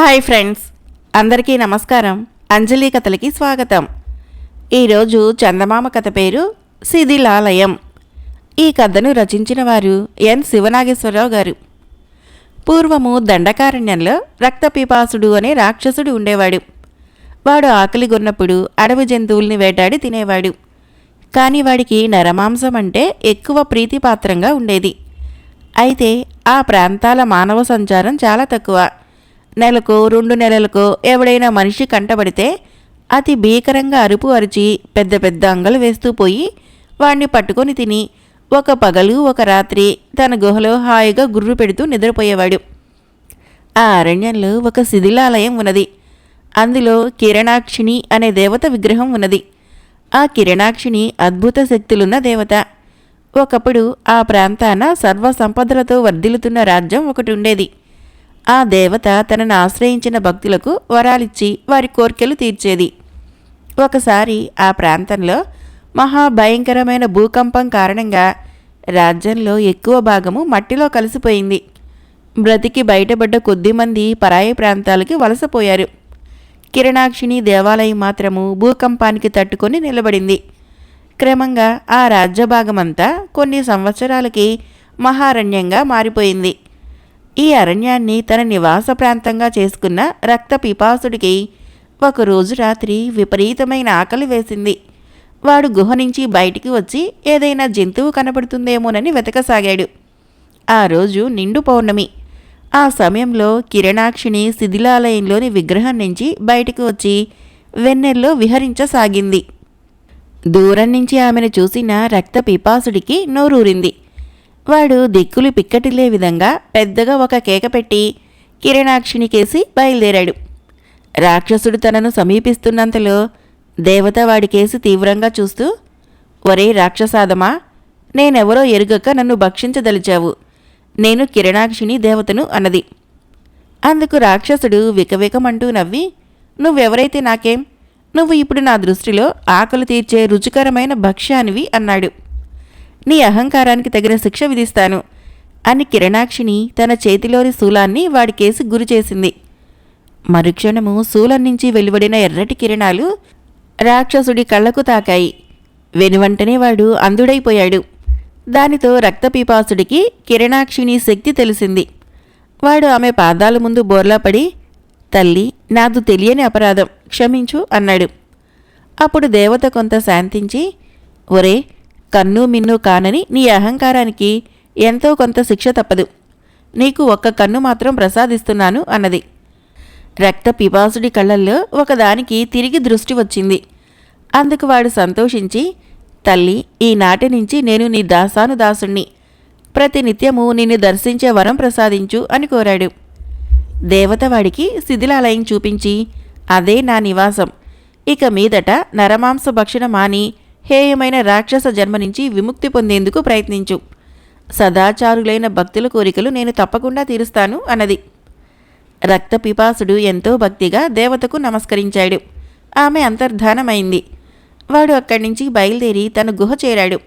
Hi friends అందరికీ నమస్కారం. అంజలి కథలకి స్వాగతం. ఈరోజు చందమామ కథ పేరు శిథిలాలయం ఈ కథను రచించిన వారు ఎన్. శివనాగేశ్వరరావు గారు. పూర్వము దండకారణ్యంలో రక్తపిపాసుడు అనే రాక్షసుడు ఉండేవాడు. వాడు ఆకలి కొన్నప్పుడు అడవి జంతువుల్ని వేటాడి తినేవాడు. కానీ వాడికి నరమాంసం అంటే ఎక్కువ ప్రీతిపాత్రంగా ఉండేది. అయితే ఆ ప్రాంతాల మానవ సంచారం చాలా తక్కువ. నెలకు రెండు నెలలకు ఎవడైనా మనిషి కంటబడితే అతి భీకరంగా అరుపు అరిచి పెద్ద పెద్ద అంగలు వేస్తూ పోయి వాణ్ణి పట్టుకొని తిని ఒక పగలు ఒక రాత్రి తన గుహలో హాయిగా గుర్రు పెడుతూ నిద్రపోయేవాడు. ఆ అరణ్యంలో ఒక శిథిలాలయం ఉన్నది. అందులో కిరణాక్షిణి అనే దేవత విగ్రహం ఉన్నది. ఆ కిరణాక్షిణి అద్భుత శక్తులున్న దేవత. ఒకప్పుడు ఆ ప్రాంతాన సర్వ సంపదలతో వర్ధిల్లుతున్న రాజ్యం ఒకటి ఉండేది. ఆ దేవత తనను ఆశ్రయించిన భక్తులకు వరాలిచ్చి వారి కోర్కెలు తీర్చేది. ఒకసారి ఆ ప్రాంతంలో మహాభయంకరమైన భూకంపం కారణంగా రాజ్యంలో ఎక్కువ భాగము మట్టిలో కలిసిపోయింది. బ్రతికి బయటపడ్డ కొద్దిమంది పరాయి ప్రాంతాలకి వలసపోయారు. కిరణాక్షిణి దేవాలయం మాత్రము భూకంపానికి తట్టుకొని నిలబడింది. క్రమంగా ఆ రాజ్యభాగమంతా కొన్ని సంవత్సరాలకి మహారణ్యంగా మారిపోయింది. ఈ అరణ్యాన్ని తన నివాస ప్రాంతంగా చేసుకున్న రక్త పిపాసుడికి ఒకరోజు రాత్రి విపరీతమైన ఆకలి వేసింది. వాడు గుహ నుంచి బయటికి వచ్చి ఏదైనా జంతువు కనపడుతుందేమోనని వెతకసాగాడు. ఆ రోజు నిండు పౌర్ణమి. ఆ సమయంలో కిరణాక్షిని శిథిలాలయంలోని విగ్రహం నుంచి బయటికి వచ్చి వెన్నెల్లో విహరించసాగింది. దూరం నుంచి ఆమెను చూసిన రక్త పిపాసుడికి నోరూరింది. వాడు దిక్కులు పిక్కటిలే విధంగా పెద్దగా ఒక కేక పెట్టి కిరణాక్షిని కేసి బయలుదేరాడు. రాక్షసుడు తనను సమీపిస్తున్నంతలో దేవత వాడి కేసి తీవ్రంగా చూస్తూ ఒరే రాక్షసాదమా నేనెవరో ఎరుగక నన్ను భక్షించదలిచావు. నేను కిరణాక్షిని దేవతను అన్నది. అందుకు రాక్షసుడు వికవికమంటూ నవ్వి నువ్వెవరైతే నాకేం? నువ్వు ఇప్పుడు నా దృష్టిలో ఆకలి తీర్చే రుచికరమైన భక్ష్యానివి అన్నాడు. నీ అహంకారానికి తగిన శిక్ష విధిస్తాను. అని కిరణాక్షిని తన చేతిలోని శూలాన్ని వాడికేసి గురి చేసింది. మరుక్షణము శూలం నుంచి వెలువడిన ఎర్రటి కిరణాలు రాక్షసుడి కళ్ళకు తాకాయి. వెనువంటనే వాడు అందుడైపోయాడు దానితో రక్తపీపాసుడికి కిరణాక్షిని శక్తి తెలిసింది. వాడు ఆమె పాదాల ముందు బోర్లాపడి తల్లి నాదు తెలియని అపరాధం క్షమించు అన్నాడు. అప్పుడు దేవత కొంత శాంతించి ఒరే కన్ను మిన్ను కానని నీ అహంకారానికి ఎంతో కొంత శిక్ష తప్పదు. నీకు ఒక్క కన్ను మాత్రం ప్రసాదిస్తున్నాను అన్నది. రక్త పిపాసుడి కళ్ళల్లో ఒకదానికి తిరిగి దృష్టి వచ్చింది. అందుకు వాడు సంతోషించి తల్లి ఈనాటి నుంచి నేను నీ దాసాను దాసుణ్ణి ప్రతినిత్యము నిన్ను దర్శించే వరం ప్రసాదించు అని కోరాడు. దేవతవాడికి శిథిలాలయం చూపించి అదే నా నివాసం. ఇక మీదట నరమాంస భక్షణ మాని హేయమైన రాక్షస జన్మ నుంచి విముక్తి పొందేందుకు ప్రయత్నించు. సదాచారులైన భక్తుల కోరికలు నేను తప్పకుండా తీరుస్తాను అన్నది. రక్త పిపాసుడు ఎంతో భక్తిగా దేవతకు నమస్కరించాడు. ఆమె అంతర్ధానమైంది. వాడు అక్కడి నుంచి బయలుదేరి తన గుహ చేరాడు.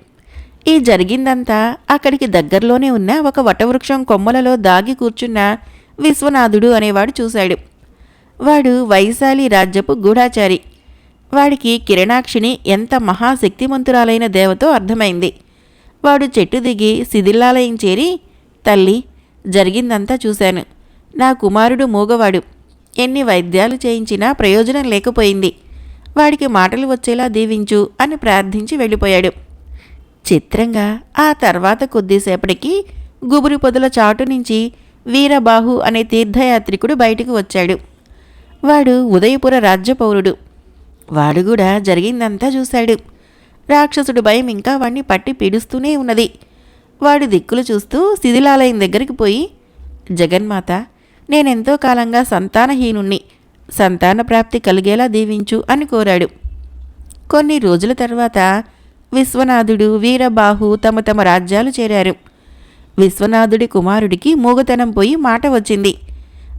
ఈ జరిగిందంతా అక్కడికి దగ్గరలోనే ఉన్న ఒక వటవృక్షం కొమ్మలలో దాగి కూర్చున్న విశ్వనాథుడు అనేవాడు చూశాడు. వాడు వైశాలి రాజ్యపు గూఢాచారి. వాడికి కిరణాక్షిని ఎంత మహాశక్తిమంతురాలైన దేవతో అర్థమైంది. వాడు చెట్టు దిగి శిథిలాలయం చేరి తల్లి జరిగిందంతా చూశాను. నా కుమారుడు మూగవాడు. ఎన్ని వైద్యాలు చేయించినా ప్రయోజనం లేకపోయింది. వాడికి మాటలు వచ్చేలా దీవించు అని ప్రార్థించి వెళ్ళిపోయాడు. చిత్రంగా ఆ తర్వాత కొద్దిసేపటికి గుబురు పొదల చాటు నుంచి వీరబాహు అనే తీర్థయాత్రికుడు బయటకు వచ్చాడు. వాడు ఉదయపుర రాజ్యపౌరుడు. వాడు కూడా జరిగిందంతా చూశాడు. రాక్షసుడు భయం ఇంకా వాణ్ణి పట్టి పీడుస్తూనే ఉన్నది. వాడు దిక్కులు చూస్తూ శిథిలాలయం దగ్గరికి పోయి జగన్మాత నేనెంతో కాలంగా సంతానహీనుణ్ణి. సంతాన ప్రాప్తి కలిగేలా దీవించు అని కోరాడు. కొన్ని రోజుల తర్వాత విశ్వనాథుడు వీరబాహు తమ తమ రాజ్యాలు చేరారు. విశ్వనాథుడి కుమారుడికి మూగతనం పోయి మాట వచ్చింది.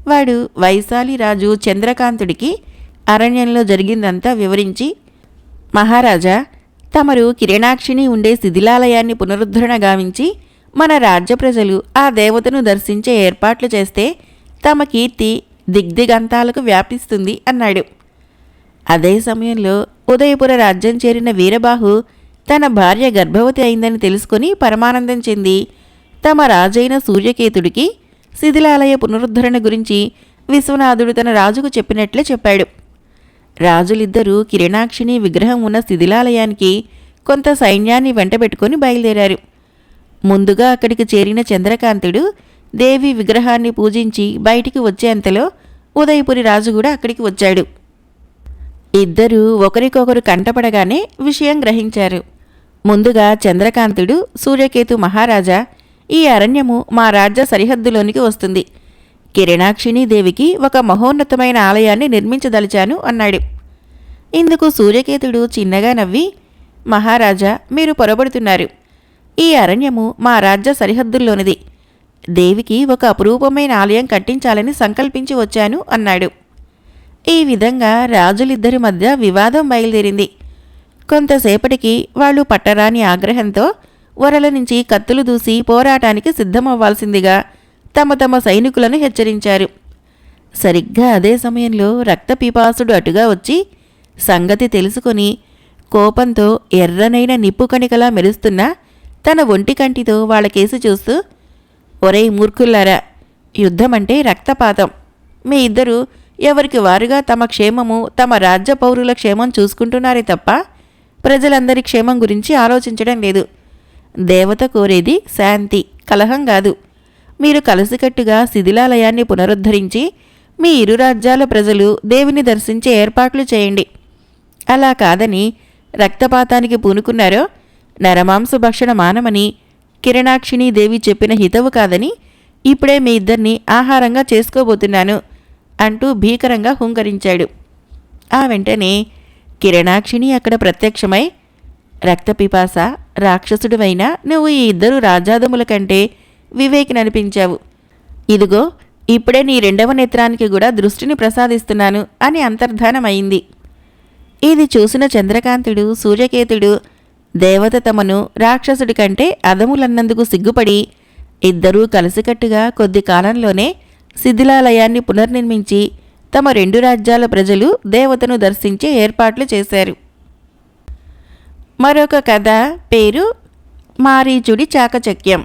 వాడు వైశాలి రాజు చంద్రకాంతుడికి అరణ్యంలో జరిగిందంతా వివరించి మహారాజా తమరు కిరణాక్షిని ఉండే శిథిలాలయాన్ని పునరుద్ధరణ గావించి మన రాజ్య ప్రజలు ఆ దేవతను దర్శించే ఏర్పాట్లు చేస్తే తమ కీర్తి దిగ్దిగంతాలకు వ్యాపిస్తుంది అన్నాడు. అదే సమయంలో ఉదయపుర రాజ్యం చేరిన వీరబాహు తన భార్య గర్భవతి అయిందని తెలుసుకుని పరమానందం చెంది తమ రాజైన సూర్యకేతుడికి శిథిలాలయ పునరుద్ధరణ గురించి విశ్వనాథుడు తన రాజుకు చెప్పినట్లే చెప్పాడు. రాజులిద్దరూ కిరణాక్షిని విగ్రహం ఉన్న శిథిలాలయానికి కొంత సైన్యాన్ని వెంటబెట్టుకుని బయలుదేరారు. ముందుగా అక్కడికి చేరిన చంద్రకాంతుడు దేవి విగ్రహాన్ని పూజించి బయటికి వచ్చేంతలో ఉదయపురి రాజు కూడా అక్కడికి వచ్చాడు. ఇద్దరూ ఒకరికొకరు కంటపడగానే విషయం గ్రహించారు. ముందుగా చంద్రకాంతుడు సూర్యకేతు మహారాజా ఈ అరణ్యము మా రాజ్య సరిహద్దులోనికి వస్తుంది. దేవికి ఒక మహోన్నతమైన ఆలయాన్ని నిర్మించదలిచాను అన్నాడు. ఇందుకు సూర్యకేతుడు చిన్నగా నవ్వి మహారాజా మీరు పొరబడుతున్నారు. ఈ అరణ్యము మా రాజ్య సరిహద్దుల్లోనిది. దేవికి ఒక అపురూపమైన ఆలయం కట్టించాలని సంకల్పించి వచ్చాను అన్నాడు. ఈ విధంగా రాజులిద్దరి మధ్య వివాదం బయలుదేరింది. కొంతసేపటికి వాళ్ళు పట్టరాని ఆగ్రహంతో వరల నుంచి కత్తులు దూసి పోరాటానికి సిద్ధమవ్వాల్సిందిగా తమ తమ సైనికులను హెచ్చరించారు. సరిగ్గా అదే సమయంలో రక్తపిపాసుడు అటుగా వచ్చి సంగతి తెలుసుకొని కోపంతో ఎర్రనైన నిప్పు కణికలా మెరుస్తున్న తన ఒంటి కంటితో వాళ్ళ చూస్తూ ఒరేయ్ మూర్ఖుల్లారా యుద్ధమంటే రక్తపాతం. మీ ఇద్దరు ఎవరికి వారుగా తమ క్షేమము తమ రాజ్య పౌరుల క్షేమం చూసుకుంటున్నారే తప్ప ప్రజలందరి క్షేమం గురించి ఆలోచించడం లేదు. దేవత కోరేది శాంతి కలహం కాదు. మీరు కలిసికట్టుగా శిథిలాలయాన్ని పునరుద్ధరించి మీ ఇరు రాజ్యాల ప్రజలు దేవిని దర్శించే ఏర్పాట్లు చేయండి. అలా కాదని రక్తపాతానికి పూనుకున్నారో నరమాంస భక్షణ మానమని కిరణాక్షిణీ దేవి చెప్పిన హితవు కాదని ఇప్పుడే మీ ఇద్దరిని ఆహారంగా చేసుకోబోతున్నాను అంటూ భీకరంగా హుంకరించాడు. ఆ వెంటనే కిరణాక్షిణి అక్కడ ప్రత్యక్షమై రక్తపిపాస రాక్షసుడివైనా నువ్వు ఈ ఇద్దరు రాజాదముల కంటే వివేకిననిపించావు ఇదిగో ఇప్పుడే నీ రెండవ నేత్రానికి కూడా దృష్టిని ప్రసాదిస్తున్నాను అని అంతర్ధానమైంది. ఇది చూసిన చంద్రకాంతుడు సూర్యకేతుడు దేవత తమను రాక్షసుడి కంటే అదములన్నందుకు సిగ్గుపడి ఇద్దరూ కలిసికట్టుగా కొద్ది కాలంలోనే శిథిలాలయాన్ని పునర్నిర్మించి తమ రెండు రాజ్యాల ప్రజలు దేవతను దర్శించే ఏర్పాట్లు చేశారు. మరొక కథ పేరు మారీచుడి చాకచక్యం.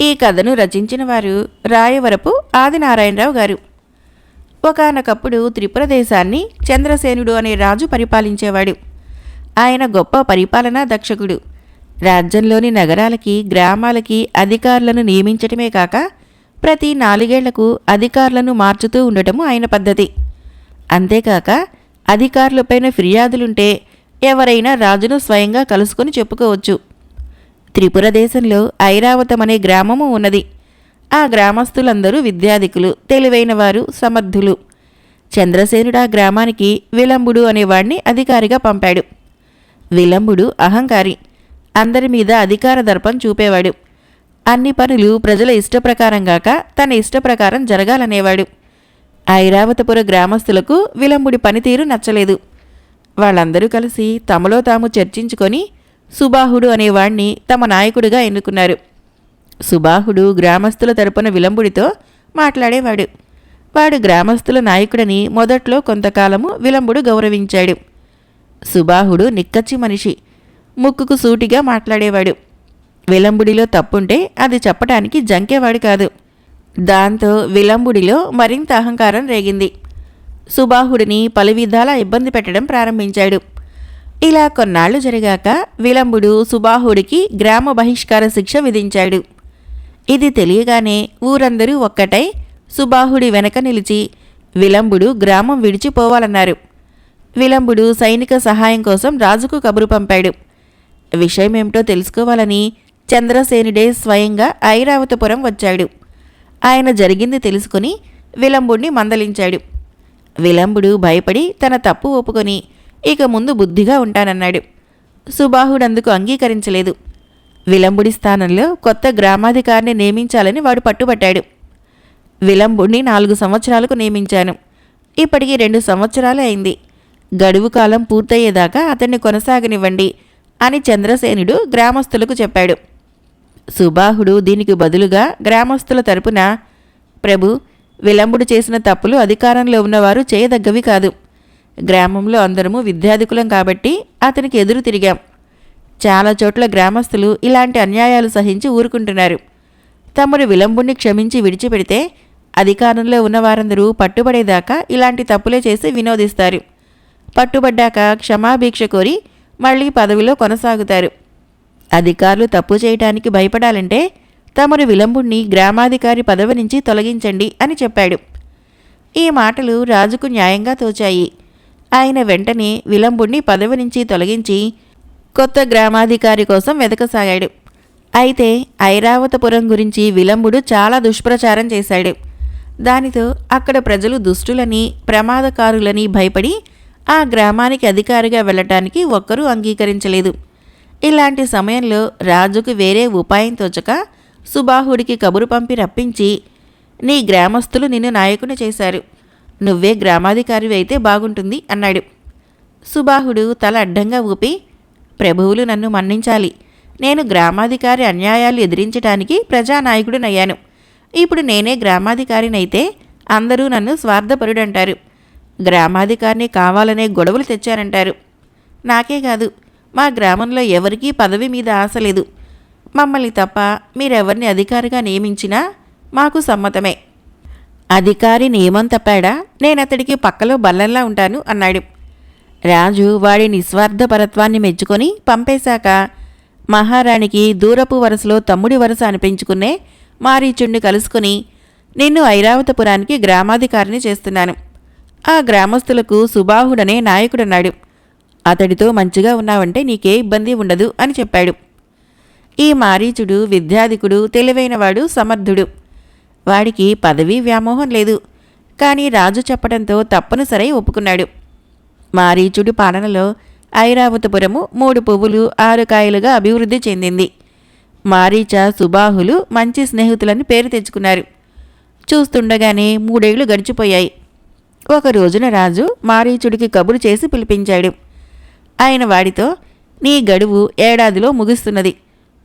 ఈ కథను రచించిన వారు రాయవరపు ఆదినారాయణరావు గారు. ఒకనకప్పుడు త్రిపుర దేశాన్ని చంద్రసేనుడు అనే రాజు పరిపాలించేవాడు. ఆయన గొప్ప పరిపాలనా దక్షకుడు. రాజ్యంలోని నగరాలకి గ్రామాలకి అధికారులను నియమించటమే కాక ప్రతి నాలుగేళ్ళకు అధికారులను మార్చుతూ ఉండటము ఆయన పద్ధతి. అంతేకాక అధికారులపైన ఫిర్యాదులుంటే ఎవరైనా రాజును స్వయంగా కలుసుకొని చెప్పుకోవచ్చు. త్రిపుర దేశంలో ఐరావతం అనే గ్రామము ఉన్నది. ఆ గ్రామస్తులందరూ విద్యాధికులు తెలివైనవారు సమర్థులు. చంద్రసేనుడు ఆ గ్రామానికి విలంబుడు అనేవాణ్ణి అధికారిగా పంపాడు. విలంబుడు అహంకారి. అందరి మీద అధికార దర్పం చూపేవాడు. అన్ని పనులు ప్రజల ఇష్టప్రకారం గాక తన ఇష్టప్రకారం జరగాలనేవాడు. ఐరావతపుర గ్రామస్తులకు విలంబుడి పనితీరు నచ్చలేదు. వాళ్ళందరూ కలిసి తమలో తాము చర్చించుకొని సుబాహుడు అనేవాణ్ణి తమ నాయకుడిగా ఎన్నుకున్నారు. సుబాహుడు గ్రామస్తుల తరపున విలంబుడితో మాట్లాడేవాడు. వాడు గ్రామస్తుల నాయకుడని మొదట్లో కొంతకాలము విలంబుడు గౌరవించాడు. సుబాహుడు నిక్కచ్చి మనిషి ముక్కుకు సూటిగా మాట్లాడేవాడు. విలంబుడిలో తప్పుంటే అది చెప్పటానికి జంకేవాడు కాదు. దాంతో విలంబుడిలో మరింత అహంకారం రేగింది. సుబాహుడిని పలు విధాలా ఇబ్బంది పెట్టడం ప్రారంభించాడు. ఇలా కొన్నాళ్ళు జరిగాక విలంబుడు సుబాహుడికి గ్రామ బహిష్కార శిక్ష విధించాడు. ఇది తెలియగానే ఊరందరూ ఒక్కటై సుబాహుడి వెనక నిలిచి విలంబుడు గ్రామం విడిచిపోవాలన్నారు. విలంబుడు సైనిక సహాయం కోసం రాజుకు కబురు పంపాడు. విషయమేమిటో తెలుసుకోవాలని చంద్రసేనుడే స్వయంగా ఐరావతపురం వచ్చాడు. ఆయన జరిగింది తెలుసుకుని విలంబుడిని మందలించాడు. విలంబుడు భయపడి తన తప్పు ఒప్పుకొని ఇక ముందు బుద్ధిగా ఉంటానన్నాడు. సుబాహుడందుకు అంగీకరించలేదు. విలంబుడి స్థానంలో కొత్త గ్రామాధికారిని నియమించాలని వాడు పట్టుబట్టాడు. విలంబుడిని నాలుగు సంవత్సరాలకు నియమించాను. ఇప్పటికి రెండు సంవత్సరాలు అయింది. గడువు కాలం పూర్తయ్యేదాకా అతన్ని కొనసాగనివ్వండి అని చంద్రసేనుడు గ్రామస్తులకు చెప్పాడు. సుబాహుడు దీనికి బదులుగా గ్రామస్తుల తరపున ప్రభు విలంబుడు చేసిన తప్పులు అధికారంలో ఉన్నవారు చేయదగ్గవి కాదు. గ్రామంలో అందరము విద్యాధికులం కాబట్టి అతనికి ఎదురు తిరిగాం. చాలా చోట్ల గ్రామస్తులు ఇలాంటి అన్యాయాలు సహించి ఊరుకుంటున్నారు. తమరు విలంబుణ్ణి క్షమించి విడిచిపెడితే అధికారంలో ఉన్నవారందరూ పట్టుబడేదాకా ఇలాంటి తప్పులే చేసి వినోదిస్తారు. పట్టుబడ్డాక క్షమాభిక్ష కోరి మళ్ళీ పదవిలో కొనసాగుతారు. అధికారులు తప్పు చేయటానికి భయపడాలంటే తమరు విలంబుణ్ణి గ్రామాధికారి పదవి నుంచి తొలగించండి అని చెప్పాడు. ఈ మాటలు రాజుకు న్యాయంగా తోచాయి. ఆయన వెంటనే విలంబుణ్ణి పదవి నుంచి తొలగించి కొత్త గ్రామాధికారి కోసం వెతకసాగాడు. అయితే ఐరావతపురం గురించి విలంబుడు చాలా దుష్ప్రచారం చేశాడు. దానితో అక్కడ ప్రజలు దుష్టులని ప్రమాదకారులని భయపడి ఆ గ్రామానికి అధికారిగా వెళ్ళటానికి ఒక్కరూ అంగీకరించలేదు. ఇలాంటి సమయంలో రాజుకు వేరే ఉపాయం తోచక సుబాహుడికి కబురు పంపి రప్పించి నీ గ్రామస్తులు నిన్ను నాయకుని చేశారు. నువ్వే గ్రామాధికారివి అయితే బాగుంటుంది అన్నాడు. సుబాహుడు తల అడ్డంగా ఊపి ప్రభువులు నన్ను మన్నించాలి. నేను గ్రామాధికారి అన్యాయాలు ఎదిరించడానికి ప్రజానాయకుడినయ్యాను. ఇప్పుడు నేనే గ్రామాధికారినైతే అందరూ నన్ను స్వార్థపరుడంటారు. గ్రామాధికారిని కావాలనే గొడవలు తెచ్చారంటారు. నాకే కాదు మా గ్రామంలో ఎవరికీ పదవి మీద ఆశ లేదు. మమ్మల్ని తప్ప మీరెవరిని అధికారిగా నియమించినా మాకు సమ్మతమే. అధికారి నియమం తప్పాడా? నేనతడికి పక్కలో బల్లంలా ఉంటాను అన్నాడు. రాజు వాడి నిస్వార్థపరత్వాన్ని మెచ్చుకొని పంపేశాక మహారాణికి దూరపు వరుసలో తమ్ముడి వరుస అనిపించుకునే మారీచుణ్ణి కలుసుకుని నిన్ను ఐరావతపురానికి గ్రామాధికారిని చేస్తున్నాను. ఆ గ్రామస్తులకు సుబాహుడనే నాయకుడన్నాడు. అతడితో మంచిగా ఉన్నావంటే నీకే ఇబ్బంది ఉండదు అని చెప్పాడు. ఈ మారీచుడు విద్యాధికుడు తెలివైనవాడు సమర్థుడు. వాడికి పదవీ వ్యామోహం లేదు. కానీ రాజు చెప్పడంతో తప్పనిసరై ఒప్పుకున్నాడు. మారీచుడి పాలనలో ఐరావతపురము మూడు పువ్వులు ఆరు కాయలుగా అభివృద్ధి చెందింది. మారీచ సుబాహులు మంచి స్నేహితులని పేరు తెచ్చుకున్నారు. చూస్తుండగానే మూడేళ్ళు గడిచిపోయాయి. ఒక రోజున రాజు మారీచుడికి కబురు చేసి పిలిపించాడు. ఆయన వాడితో నీ గడువు ఏడాదిలో ముగుస్తున్నది.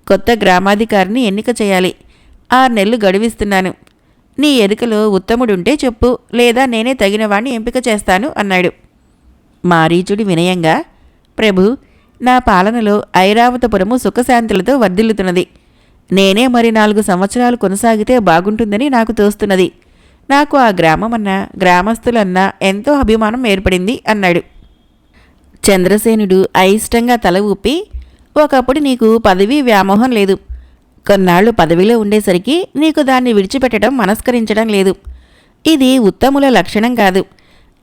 కొత్త గ్రామాధికారిని ఎన్నిక చేయాలి. ఆరు నెలలు గడువిస్తున్నాను. నీ ఎరుకలో ఉత్తముడుంటే చెప్పు లేదా నేనే తగిన వాణ్ణి ఎంపిక చేస్తాను అన్నాడు. మారీచుడి వినయంగా ప్రభు నా పాలనలో ఐరావతపురము సుఖశాంతులతో వర్ధిల్లుతున్నది. నేనే మరి నాలుగు సంవత్సరాలు కొనసాగితే బాగుంటుందని నాకు తోస్తున్నది. నాకు ఆ గ్రామమన్నా గ్రామస్తులన్నా ఎంతో అభిమానం ఏర్పడింది అన్నాడు. చంద్రసేనుడు అయిష్టంగా తల ఊపి ఒకప్పుడు నీకు పదవీ వ్యామోహం లేదు. కొన్నాళ్ళు పదవిలో ఉండేసరికి నీకు దాన్ని విడిచిపెట్టడం మనస్కరించడం లేదు. ఇది ఉత్తముల లక్షణం కాదు.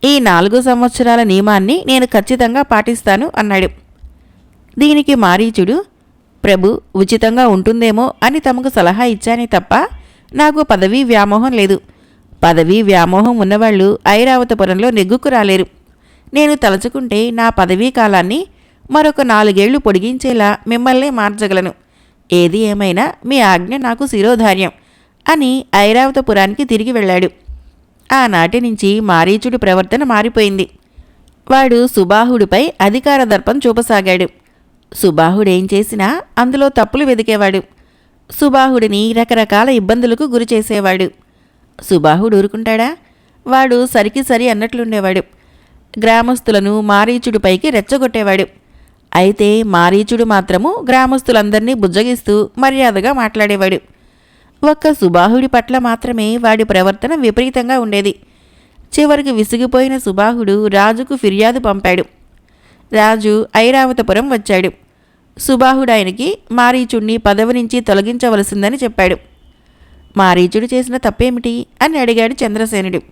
ఈ నాలుగు సంవత్సరాల నియమాన్ని నేను ఖచ్చితంగా పాటిస్తాను అన్నాడు. దీనికి మారీచుడు ప్రభు ఉచితంగా ఉంటుందేమో అని తమకు సలహా ఇచ్చానే తప్ప నాకు పదవీ వ్యామోహం లేదు. పదవీ వ్యామోహం ఉన్నవాళ్ళు ఐరావతపురంలో నెగ్గుకు రాలేరు. నేను తలుచుకుంటే నా పదవీ కాలాన్ని మరొక నాలుగేళ్ళు పొడిగించేలా మిమ్మల్నే మార్చగలను. ఏది ఏమైనా మీ ఆజ్ఞ నాకు శిరోధార్యం అని ఐరావతపురానికి తిరిగి వెళ్ళాడు. ఆనాటి నుంచి మారీచుడి ప్రవర్తన మారిపోయింది. వాడు సుబాహుడిపై అధికార దర్పం చూపసాగాడు. సుబాహుడేం చేసినా అందులో తప్పులు వెదికేవాడు సుబాహుడిని రకరకాల ఇబ్బందులకు గురి చేసేవాడు సుబాహుడు ఊరుకుంటాడా? వాడు సరికి సరి అన్నట్లుండేవాడు. గ్రామస్తులను మారీచుడిపైకి రెచ్చగొట్టేవాడు. అయితే మారీచుడు మాత్రము గ్రామస్తులందరినీ బుజ్జగిస్తూ మర్యాదగా మాట్లాడేవాడు. ఒక్క సుబాహుడి పట్ల మాత్రమే వాడి ప్రవర్తన విపరీతంగా ఉండేది. చివరికి విసిగిపోయిన సుబాహుడు రాజుకు ఫిర్యాదు పంపాడు. రాజు ఐరావతపురం వచ్చాడు. సుబాహుడు ఆయనకి మారీచుడిని పదవి నుంచి తొలగించవలసిందని చెప్పాడు. మారీచుడు చేసిన తప్పేమిటి? అని అడిగాడు చంద్రసేనుడు.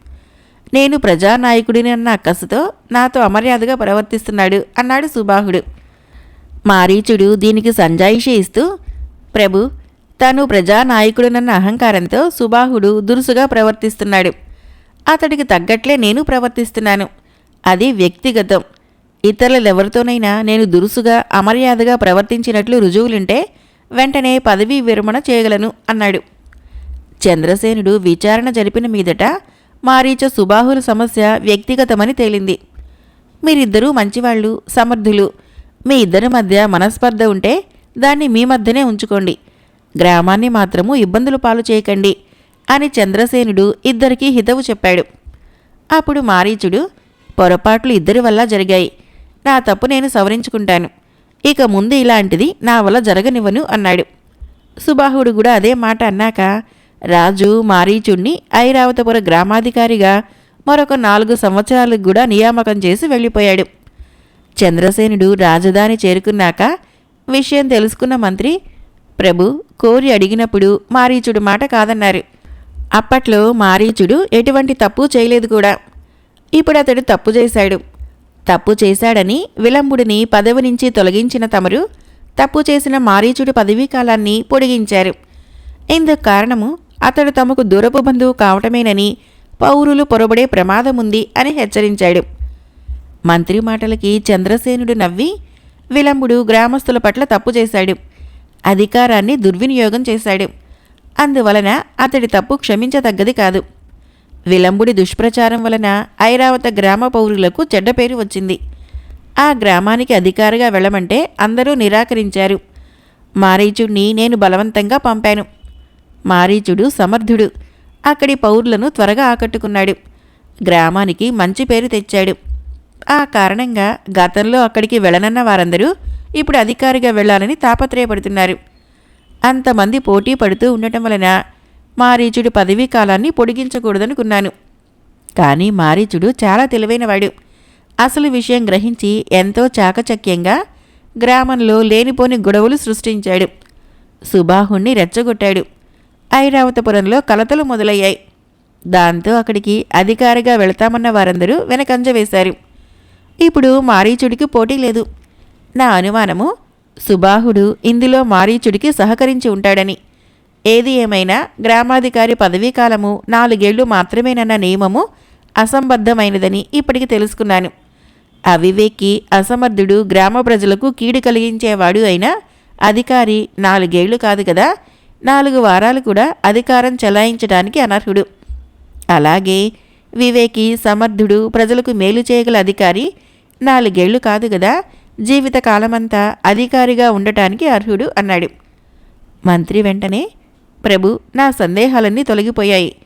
నేను ప్రజానాయకుడిని అన్న అక్కసుతో నాతో అమర్యాదగా ప్రవర్తిస్తున్నాడు అన్నాడు సుబాహుడు. మారీచుడు దీనికి సంజాయిషి ఇస్తూ ప్రభు తాను ప్రజానాయకుడునన్న అహంకారంతో సుబాహుడు దురుసుగా ప్రవర్తిస్తున్నాడు. అతడికి తగ్గట్లే నేను ప్రవర్తిస్తున్నాను. అది వ్యక్తిగతం. ఇతరులెవరితోనైనా నేను దురుసుగా అమర్యాదగా ప్రవర్తించినట్లు రుజువులుంటే వెంటనే పదవీ విరమణ చేయగలను అన్నాడు. చంద్రసేనుడు విచారణ జరిపిన మీదట మారీచ సుబాహుల సమస్య వ్యక్తిగతమని తేలింది. మీరిద్దరూ మంచివాళ్ళు సమర్థులు. మీ ఇద్దరి మధ్య మనస్పర్ధ ఉంటే దాన్ని మీ మధ్యనే ఉంచుకోండి. గ్రామాన్ని మాత్రము ఇబ్బందులు పాలు చేయకండి అని చంద్రసేనుడు ఇద్దరికీ హితవు చెప్పాడు. అప్పుడు మారీచుడు పొరపాట్లు ఇద్దరి వల్ల జరిగాయి. నా తప్పు నేను సవరించుకుంటాను. ఇక ముందు ఇలాంటిది నా వల్ల జరగనివ్వను అన్నాడు. సుబాహుడు కూడా అదే మాట అన్నాక రాజు మారీచుణ్ణి ఐరావతపుర గ్రామాధికారిగా మరొక నాలుగు సంవత్సరాలకు కూడా నియామకం చేసి వెళ్ళిపోయాడు. చంద్రసేనుడు రాజధాని చేరుకున్నాక విషయం తెలుసుకున్న మంత్రి ప్రభు కోరి అడిగినప్పుడు మారీచుడు మాట కాదన్నారు. అప్పట్లో మారీచుడు ఎటువంటి తప్పు చేయలేదు కూడా. ఇప్పుడు అతడు తప్పు చేశాడు. తప్పు చేశాడని విలంబుడిని పదవి నుంచి తొలగించిన తమరు తప్పు చేసిన మారీచుడి పదవీ కాలాన్ని పొడిగించారు. ఇందుకు కారణము అతడు తమకు దూరపు బంధువు కావటమేనని పౌరులు పొరబడే ప్రమాదముంది అని హెచ్చరించాడు. మంత్రి మాటలకి చంద్రసేనుడు నవ్వి విలంబుడు గ్రామస్తుల పట్ల తప్పు చేశాడు. అధికారాన్ని దుర్వినియోగం చేశాడు. అందువలన అతడి తప్పు క్షమించదగ్గది కాదు. విలంబుడి దుష్ప్రచారం వలన ఐరావత గ్రామ పౌరులకు చెడ్డ పేరు వచ్చింది. ఆ గ్రామానికి అధికారిగా వెళ్ళమంటే అందరూ నిరాకరించారు. మారీచుడిని నేను బలవంతంగా పంపాను. మారీచుడు సమర్థుడు. అక్కడి పౌరులను త్వరగా ఆకట్టుకున్నాడు. గ్రామానికి మంచి పేరు తెచ్చాడు. ఆ కారణంగా గతంలో అక్కడికి వెళ్ళనన్న వారందరూ ఇప్పుడు అధికారిగా వెళ్ళాలని తాపత్రయపడుతున్నారు. అంతమంది పోటీ పడుతూ ఉండటం వలన మారీచుడు పదవీ కాలాన్ని పొడిగించకూడదనుకున్నాను. కానీ మారీచుడు చాలా తెలివైనవాడు. అసలు విషయం గ్రహించి ఎంతో చాకచక్యంగా గ్రామంలో లేనిపోని గొడవలు సృష్టించాడు. సుబాహుణ్ణి రెచ్చగొట్టాడు. ఐరావతపురంలో కలతలు మొదలయ్యాయి. దాంతో అక్కడికి అధికారిగా వెళతామన్న వారందరూ వెనకంజ వేశారు. ఇప్పుడు మారీచుడికి పోటీ లేదు. నా అనుమానము సుబాహుడు ఇందులో మారీచుడికి సహకరించి ఉంటాడని. ఏది ఏమైనా గ్రామాధికారి పదవీ కాలము నాలుగేళ్ళు మాత్రమేనన్న నియమము అసంబద్ధమైనదని ఇప్పటికి తెలుసుకున్నాను. అవివేకి అసమర్థుడు గ్రామ ప్రజలకు కీడు కలిగించేవాడు అయినా అధికారి నాలుగేళ్ళు కాదు కదా నాలుగు వారాలు కూడా అధికారం చెలాయించడానికి అనర్హుడు. అలాగే వివేకి సమర్థుడు ప్రజలకు మేలు చేయగల అధికారి నాలుగేళ్ళు కాదు కదా జీవితకాలమంతా అధికారిగా ఉండటానికి అర్హుడు అన్నాడు. మంత్రి వెంటనే ప్రభు నా సందేహాలన్నీ తొలగిపోయాయి.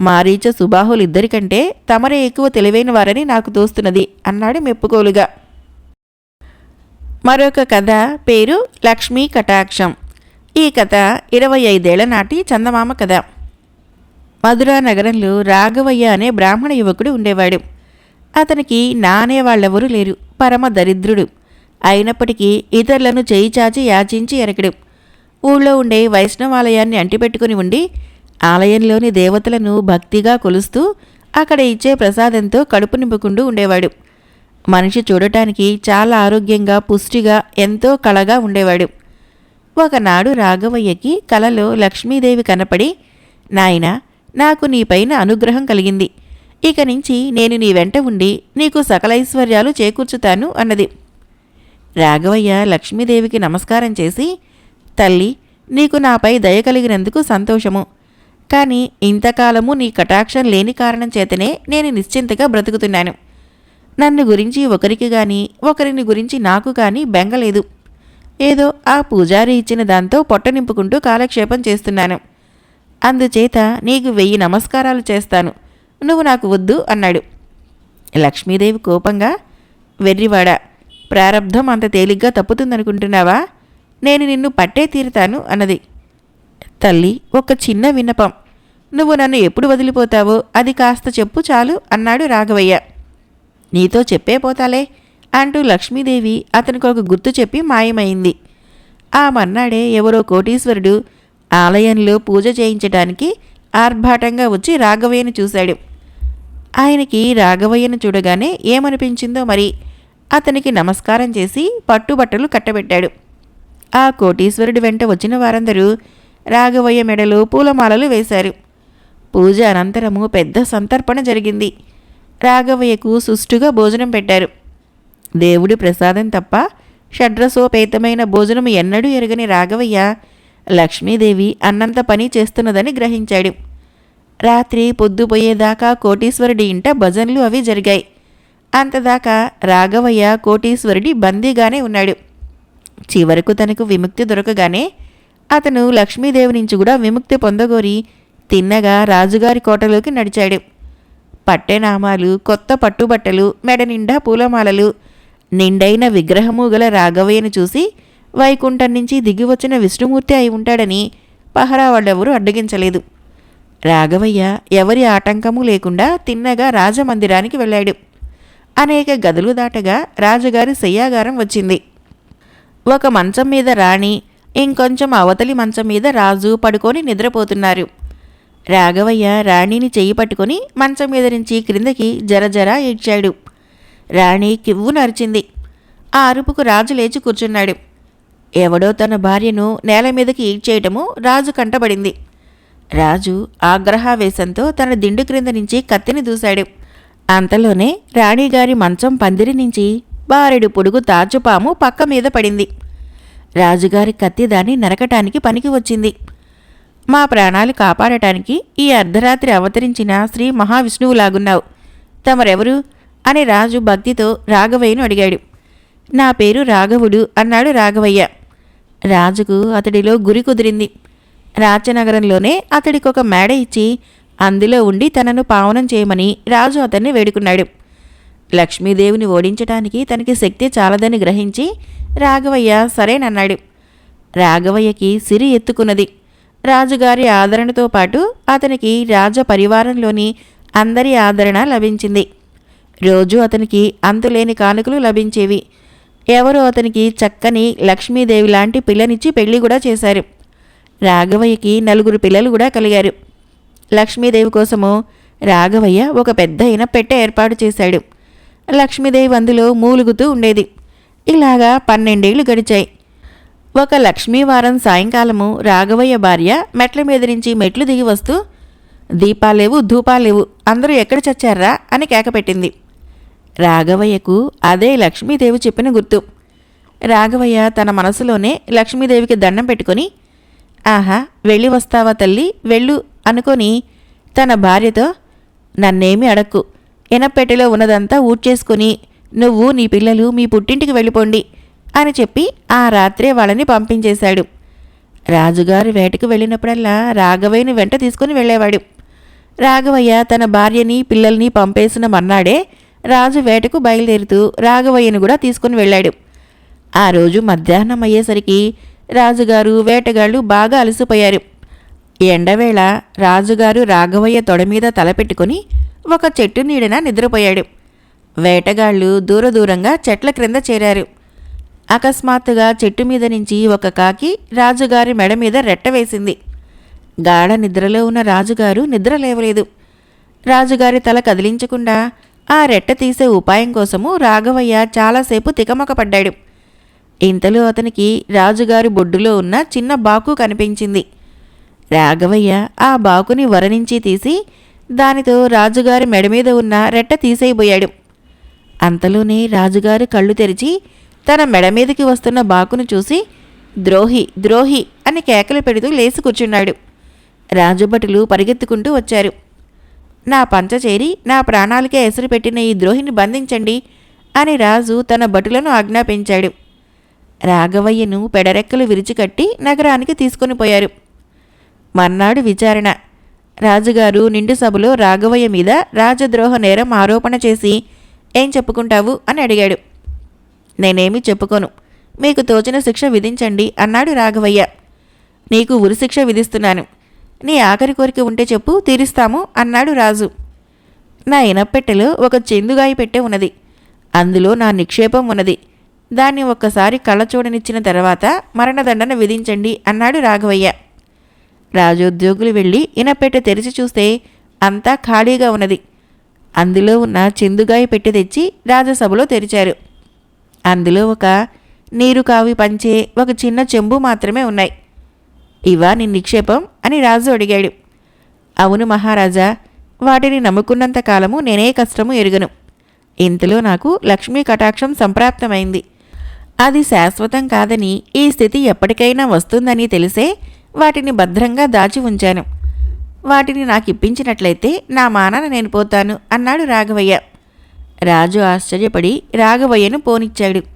మారీచ సుబాహులిద్దరికంటే తమరే ఎక్కువ తెలివైన వారని నాకు తోస్తున్నది అన్నాడు మెప్పుకోలుగా. మరొక కథ పేరు లక్ష్మీ కటాక్షం. ఈ కథ ఇరవై ఐదేళ్ళ నాటి చందమామ కథ. మధురా నగరంలో రాఘవయ్య అనే బ్రాహ్మణ యువకుడు ఉండేవాడు. అతనికి నానే వాళ్ళెవరూ లేరు. పరమ దరిద్రుడు. అయినప్పటికీ ఇతరులను చేయి చాచి యాచించి ఎరకడు. ఊళ్ళో ఉండే వైష్ణవాలయాన్ని అంటిపెట్టుకుని ఉండి ఆలయంలోని దేవతలను భక్తిగా కొలుస్తూ అక్కడ ఇచ్చే ప్రసాదంతో కడుపు నింపుకుంటూ ఉండేవాడు. మనిషి చూడటానికి చాలా ఆరోగ్యంగా పుష్టిగా ఎంతో కళగా ఉండేవాడు. ఒకనాడు రాఘవయ్యకి కలలో లక్ష్మీదేవి కనపడి నాయన నాకు నీపైన అనుగ్రహం కలిగింది. ఇక నుంచి నేను నీ వెంట ఉండి నీకు సకలైశ్వర్యాలు చేకూర్చుతాను అన్నది. రాఘవయ్య లక్ష్మీదేవికి నమస్కారం చేసి తల్లి నీకు నాపై దయ కలిగినందుకు సంతోషము. కానీ ఇంతకాలము నీ కటాక్షం లేని కారణం చేతనే నేను నిశ్చింతగా బ్రతుకుతున్నాను. నన్ను గురించి ఒకరికి గాని ఒకరిని గురించి నాకు కానీ బెంగలేదు. ఏదో ఆ పూజారి ఇచ్చిన దాంతో పొట్ట నింపుకుంటూ కాలక్షేపం చేస్తున్నాను. అందుచేత నీకు వెయ్యి నమస్కారాలు చేస్తాను. నువ్వు నాకు వద్దు అన్నాడు. లక్ష్మీదేవి కోపంగా వెర్రివాడ ప్రారబ్ధం అంత తేలిగ్గా తప్పుతుందనుకుంటున్నావా? నేను నిన్ను పట్టే తీరుతాను అన్నది. తల్లి ఒక చిన్న విన్నపం. నువ్వు నన్ను ఎప్పుడు వదిలిపోతావో అది కాస్త చెప్పు చాలు అన్నాడు రాఘవయ్య. నీతో చెప్పే పోతాలే అంటూ లక్ష్మీదేవి అతనికి ఒక గుర్తు చెప్పి మాయమైంది. ఆ మన్నాడే ఎవరో కోటీశ్వరుడు ఆలయంలో పూజ చేయించడానికి ఆర్భాటంగా వచ్చి రాఘవయ్యను చూశాడు. ఆయనకి రాఘవయ్యను చూడగానే ఏమనిపించిందో మరి అతనికి నమస్కారం చేసి పట్టుబట్టలు కట్టబెట్టాడు. ఆ కోటీశ్వరుడి వెంట వచ్చిన వారందరూ రాఘవయ్య మెడలో పూలమాలలు వేశారు. పూజ అనంతరము పెద్ద సంతర్పణ జరిగింది. రాఘవయ్యకు సుష్టుగా భోజనం పెట్టారు. దేవుడి ప్రసాదం తప్ప షడ్రసోపేతమైన భోజనం ఎన్నడూ ఎరగని రాఘవయ్య లక్ష్మీదేవి అన్నంత పని చేస్తున్నదని గ్రహించాడు. రాత్రి పొద్దుపోయేదాకా కోటీశ్వరుడి ఇంట భజనలు అవి జరిగాయి. అంతదాకా రాఘవయ్య కోటీశ్వరుడి బందీగానే ఉన్నాడు. చివరకు తనకు విముక్తి దొరకగానే అతను లక్ష్మీదేవి నుంచి కూడా విముక్తి పొందగోరి తిన్నగా రాజుగారి కోటలోకి నడిచాడు. పట్టెనామాలు కొత్త పట్టుబట్టలు మెడ నిండా పూలమాలలు నిండైన విగ్రహము గల రాఘవయ్యను చూసి వైకుంఠం నుంచి దిగివచ్చిన విష్ణుమూర్తి అయి ఉంటాడని పహరా వాళ్ళెవరూ అడ్డగించలేదు. రాఘవయ్య ఎవరి ఆటంకము లేకుండా తిన్నగా రాజమందిరానికి వెళ్ళాడు. అనేక గదులు దాటగా రాజుగారి శయ్యాగారం వచ్చింది. ఒక మంచం మీద రాణి ఇంకొంచెం అవతలి మంచం మీద రాజు పడుకొని నిద్రపోతున్నారు. రాఘవయ్య రాణిని చెయ్యి పట్టుకొని మంచం మీద నుంచి క్రిందకి జరజర ఏడ్చాడు. రాణి కివ్వు నరిచింది. ఆ అరుపుకు రాజు లేచి కూర్చున్నాడు. ఎవడో తన భార్యను నేల మీదకి ఈడ్చేయటము రాజు కంటబడింది. రాజు ఆగ్రహావేశంతో తన దిండు క్రింద నుంచి కత్తిని దూశాడు. అంతలోనే రాణిగారి మంచం పందిరి నుంచి బారెడు పొడుగు తాచుపాము పక్క మీద పడింది. రాజుగారి కత్తి దాన్ని నరకటానికి పనికి వచ్చింది. మా ప్రాణాలు కాపాడటానికి ఈ అర్ధరాత్రి అవతరించిన శ్రీ మహావిష్ణువులాగున్నావు. తమరెవరు? అని రాజు భక్తితో రాఘవయ్యను అడిగాడు. నా పేరు రాఘవుడు అన్నాడు రాఘవయ్య. రాజుకు అతడిలో గురి కుదిరింది. రాచనగరంలోనే అతడికి ఒక మేడ ఇచ్చి అందులో ఉండి తనను పావనం చేయమని రాజు అతన్ని వేడుకున్నాడు. లక్ష్మీదేవిని ఓడించటానికి తనకి శక్తి చాలదని గ్రహించి రాఘవయ్య సరేనన్నాడు. రాఘవయ్యకి సిరి ఎత్తుకున్నది. రాజుగారి ఆదరణతో పాటు అతనికి రాజ పరివారంలోని అందరి ఆదరణ లభించింది. రోజు అతనికి అంతులేని కానుకలు లభించేవి. ఎవరో అతనికి చక్కని లక్ష్మీదేవి లాంటి పిల్లనిచ్చి పెళ్ళి కూడా చేశారు. రాఘవయ్యకి నలుగురు పిల్లలు కూడా కలిగారు. లక్ష్మీదేవి కోసము రాఘవయ్య ఒక పెద్ద అయిన పెట్టె ఏర్పాటు చేశాడు. లక్ష్మీదేవి అందులో మూలుగుతూ ఉండేది. ఇలాగా పన్నెండేళ్ళు గడిచాయి. ఒక లక్ష్మీవారం సాయంకాలము రాఘవయ్య భార్య మెట్ల మీద నుంచి మెట్లు దిగి వస్తూ దీపాలేవు ధూపాలేవు అందరూ ఎక్కడ చచ్చారా? అని కేకపెట్టింది. రాఘవయ్యకు అదే లక్ష్మీదేవి చెప్పిన గుర్తు. రాఘవయ్య తన మనసులోనే లక్ష్మీదేవికి దండం పెట్టుకొని ఆహా వెళ్ళి వస్తావా తల్లి వెళ్ళు అనుకొని తన భార్యతో నన్నేమి అడక్కు. ఎనపెట్టెలో ఉన్నదంతా ఊడ్చేసుకుని నువ్వు నీ పిల్లలు మీ పుట్టింటికి వెళ్ళిపోండి అని చెప్పి ఆ రాత్రే వాళ్ళని పంపించేశాడు. రాజుగారు వేటకు వెళ్ళినప్పుడల్లా రాఘవయ్యని వెంట తీసుకుని వెళ్ళేవాడు. రాఘవయ్య తన భార్యని పిల్లల్ని పంపేసిన మన్నాడే రాజు వేటకు బయలుదేరుతూ రాఘవయ్యను కూడా తీసుకుని వెళ్ళాడు. ఆ రోజు మధ్యాహ్నం అయ్యేసరికి రాజుగారు వేటగాళ్ళు బాగా అలసిపోయారు. ఎండవేళ రాజుగారు రాఘవయ్య తొడ మీద తలపెట్టుకుని ఒక చెట్టు నీడన నిద్రపోయాడు. వేటగాళ్ళు దూరదూరంగా చెట్ల క్రింద చేరారు. అకస్మాత్తుగా చెట్టు మీద నుంచి ఒక కాకి రాజుగారి మెడ మీద రెట్ట వేసింది. గాఢ నిద్రలో ఉన్న రాజుగారు నిద్ర లేవలేదు. రాజుగారి తల కదిలించకుండా ఆ రెట్ట తీసే ఉపాయం కోసము రాఘవయ్య చాలాసేపు తికమకపడ్డాడు. ఇంతలో అతనికి రాజుగారి బొడ్డులో ఉన్న చిన్న బాకు కనిపించింది. రాఘవయ్య ఆ బాకుని వరణించి తీసి దానితో రాజుగారి మెడ మీద ఉన్న రెట్ట తీసేయబోయాడు. అంతలోనే రాజుగారు కళ్ళు తెరిచి తన మెడ మీదకి వస్తున్న బాకును చూసి ద్రోహి ద్రోహి అని కేకలు పెడుతూ లేచి కూర్చున్నాడు. రాజుభటులు పరిగెత్తుకుంటూ వచ్చారు. నా పంచ చేరి నా ప్రాణాలకే ఎసరు పెట్టిన ఈ ద్రోహిని బంధించండి అని రాజు తన భటులను ఆజ్ఞాపించాడు. రాఘవయ్యను పెడరెక్కలు విరిచికట్టి నగరానికి తీసుకొని పోయారు. మర్నాడు విచారణ. రాజుగారు నిండు సభలో రాఘవయ్య మీద రాజద్రోహ నేరం ఆరోపణ చేసి ఏం చెప్పుకుంటావు? అని అడిగాడు. నేనేమీ చెప్పుకోను. మీకు తోచిన శిక్ష విధించండి అన్నాడు రాఘవయ్య. నీకు ఉరిశిక్ష విధిస్తున్నాను. నీ ఆఖరి కోరిక ఉంటే చెప్పు తీరుస్తాము అన్నాడు రాజు. నా ఇనప్పెట్టెలో ఒక చెందుగాయి పెట్టె ఉన్నది. అందులో నా నిక్షేపం ఉన్నది. దాన్ని ఒక్కసారి కళ్ళ చూడనిచ్చిన తర్వాత మరణదండన విధించండి అన్నాడు రాఘవయ్య. రాజోద్యోగులు వెళ్ళి ఇనపెట్టె తెరిచి చూస్తే అంతా ఖాళీగా ఉన్నది. అందులో ఉన్న చెందుగాయి పెట్టి తెచ్చి రాజసభలో తెరిచారు. అందులో ఒక నీరు కావి పంచే ఒక చిన్న చెంబు మాత్రమే ఉన్నాయి. ఇవా నీ నిక్షేపం అని రాజు అడిగాడు. అవును మహారాజా వాటిని నమ్ముకున్నంత కాలము నేనే కష్టము ఎరుగను. ఇంతలో నాకు లక్ష్మీ కటాక్షం సంప్రాప్తమైంది. అది శాశ్వతం కాదని ఈ స్థితి ఎప్పటికైనా వస్తుందని తెలిసే వాటిని భద్రంగా దాచి ఉంచాను. వాటిని నాకు ఇప్పించినట్లయితే నా మానాన నేను పోతాను అన్నాడు రాఘవయ్య. రాజు ఆశ్చర్యపడి రాఘవయ్యను పోనిచ్చాడు.